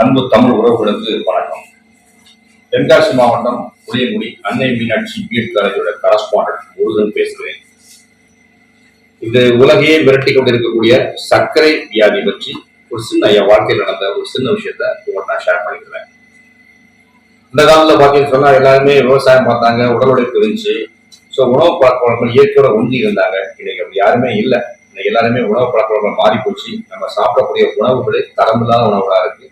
அன்பு தமிழ் உறவுகளுக்கு வணக்கம். தென்காசி மாவட்டம் புளியங்குடி அன்னை மீனாட்சி பிஎட் காலேஜோட கரஸ்பாண்டன்ட் முருகன் பேசுகிறேன். இது உலகையே விரட்டி கொண்டிருக்கக்கூடிய சர்க்கரை வியாதி பற்றி ஒரு சின்ன என் வாழ்க்கையில் நடந்த ஒரு சின்ன விஷயத்த உங்கள்கிட்ட நான் ஷேர் பண்ணிக்கிறேன். இந்த காலத்துல பார்த்தீங்கன்னு சொன்னால் எல்லாருமே விவசாயம் பார்த்தாங்க உடல் உழைப்பு இருந்துச்சு. ஸோ உணவு பழக்க இயற்கையோட ஒன்றி இருந்தாங்க. இன்னைக்கு அப்படி யாருமே இல்லை. இன்னைக்கு எல்லாருமே உணவு பழக்க வழக்கம் மாறி போச்சு நம்ம சாப்பிடக்கூடிய உணவுகளே தரமில்லாத உணவுகளாக இருக்கு.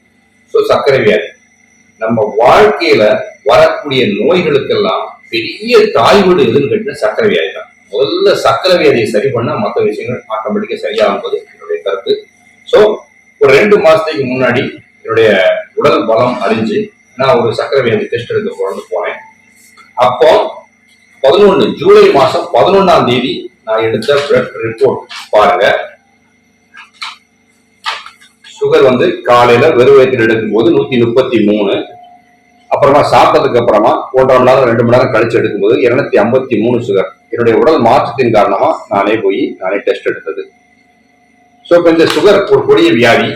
ஸோ சர்க்கரை வியாதி. நம்ம வாழ்க்கையில வரக்கூடிய நோய்களுக்கெல்லாம் பெரிய தாய் வீடு எதுன்னு கேட்டால் சர்க்கரை வியாதி தான். முதல்ல சர்க்கரை வியாதியை சரி பண்ணா மற்ற விஷயங்கள் ஆட்டோமேட்டிக்கா சரியாகும்போது என்னுடைய கருத்து. ஸோ ஒரு ரெண்டு மாசத்துக்கு முன்னாடி என்னுடைய உடல் பலம் அறிஞ்சு நான் ஒரு சர்க்கரை வியாதி டெஸ்ட் எடுக்க போறேன்னு போனேன். அப்போ பதினொன்று ஜூலை மாசம் பதினொன்னாம் தேதி நான் எடுத்த பிளட் ரிப்போர்ட் பாருங்க. சுகர் வந்து காலையில வெறும் வயிற்றில் எடுக்கும்போது நூத்தி முப்பத்தி மூணு. அப்புறமா சாப்பிட்டதுக்கு அப்புறமா ஒன்றரை மணி நேரம் ரெண்டு மணி நேரம் கழிச்சு எடுக்கும்போது இருநூத்தி ஐம்பத்தி மூணு சுகர் என்னுடைய உடல் மாற்றத்தின் காரணமா நானே போய் நானே டெஸ்ட் எடுத்தது. ஸோ இப்போ இந்த சுகர் ஒரு கொடிய வியாதி.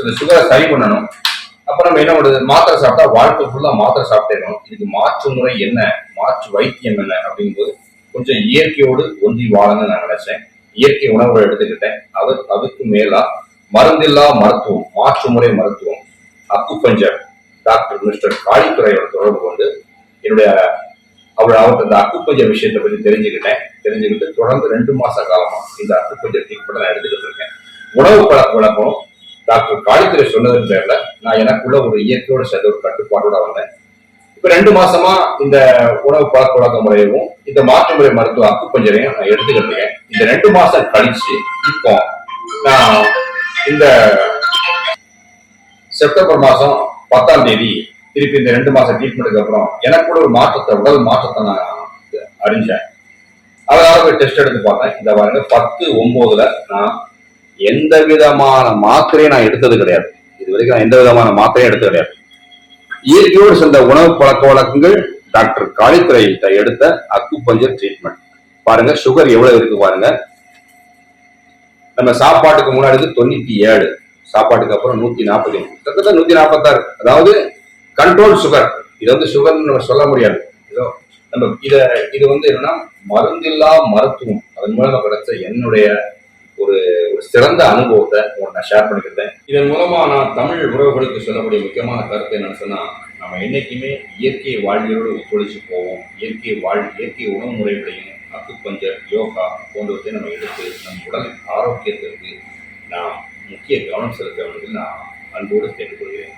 இந்த சுகரை சரி பண்ணணும். அப்ப நம்ம என்ன பண்ணுறது? மாத்திரை சாப்பிட்டா வாழ்க்கை ஃபுல்லா மாத்திரை சாப்பிட்டேணும் இதுக்கு மாற்று முறை என்ன? மாற்று வைத்தியம் என்ன? அப்படிங்கும்போது கொஞ்சம் இயற்கையோடு ஒன்றி வாழணும்னு நான் நினைச்சேன். இயற்கை உணவுகள் எடுத்துக்கிட்டேன். அது அதுக்கு மேலா மருந்தில்லா மருத்துவம் மாற்று முறை மருத்துவம். அக்குப்பஞ்சர் டாக்டர் மிஸ்டர் காளித்துறையோட தொடர்பு கொண்டு என்னுடைய அவர் அவர்கிட்ட இந்த அக்குப்பஞ்சர் விஷயத்தை பற்றி தெரிஞ்சுக்கிட்டேன். தெரிஞ்சுக்கிட்டு தொடர்ந்து ரெண்டு மாச காலமா இந்த அக்குப்பஞ்சர் ட்ரீட்மெண்ட் நான் எடுத்துக்கிட்டு இருக்கேன். உணவு பழக்க வழக்கம். டாக்டர் காளித்துறை சொன்னதன் பேர்ல நான் எனக்குள்ள ஒரு இயற்கையோட சேர்ந்த ஒரு கட்டுப்பாடோட வந்தேன். இப்ப ரெண்டு மாசமா இந்த உணவு பழக்க வழக்க முறையவும் இந்த மாற்று முறை மருத்துவ அக்குப்பஞ்சரையும் நான் எடுத்துக்கிட்டு இருக்கேன். இந்த ரெண்டு மாசம் கழிச்சு இப்போ நான் இந்த செப்டம்பர் மாசம் பத்தாம் தேதி திருப்பி இந்த ரெண்டு மாசம் ட்ரீட்மெண்ட்டுக்கு அப்புறம் எனக்கு கூட ஒரு மாற்றத்தை உடல் மாற்றத்தை நான் அறிஞ்சேன். அதனால போய் டெஸ்ட் எடுத்து பார்த்தேன். இந்த பாருங்க பத்து ஒன்பதுல நான் எந்த விதமான மாத்திரையும் நான் எடுத்தது கிடையாது. இது வரைக்கும் நான் எந்த விதமான மாத்திரையும் எடுத்தது கிடையாது. இயற்கையோடு சேர்ந்த உணவு பழக்க வழக்கங்கள் டாக்டர் காளித்துறை எடுத்த அக்குபஞ்சர் ட்ரீட்மெண்ட் பாருங்க சுகர் எவ்வளவு இருக்கு பாருங்க. நம்ம சாப்பாட்டுக்கு முன்னாடி வந்து தொண்ணூத்தி ஏழு. சாப்பாட்டுக்கு அப்புறம் நூத்தி நாற்பத்தி கிட்டத்தட்ட நூத்தி நாற்பத்தாறு அதாவது கண்ட்ரோல் சுகர் இது வந்து சுகர்னு நம்ம சொல்ல முடியாது. இதோ நம்ம இத இது வந்து என்னன்னா மருந்தில்லா மருத்துவம். அதன் மூலமா கிடைச்ச என்னுடைய ஒரு ஒரு சிறந்த அனுபவத்தை உங்களை நான் ஷேர் பண்ணிக்கிட்டேன் இதன் மூலமா நான் தமிழ் உறவுகளுக்கு சொல்லக்கூடிய முக்கியமான கருத்து என்னன்னு சொன்னா நம்ம என்னைக்குமே இயற்கை வாழ்வியலோடு ஒத்துழைச்சு போவோம். இயற்கை வாழ் இயற்கை உணவு முறைகளையும் அக்குப்பஞ்சர் யோகா போன்றவற்றை நம்ம எடுத்து நம் உடல் ஆரோக்கியத்திற்கு நாம் முக்கிய கவனம் செலுத்த வேண்டும் என்று நான் அன்போடு கேட்டுக்கொள்கிறேன்.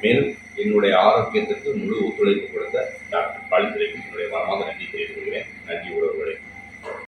மேலும் என்னுடைய ஆரோக்கியத்திற்கு முழு ஒத்துழைப்பு கொடுத்த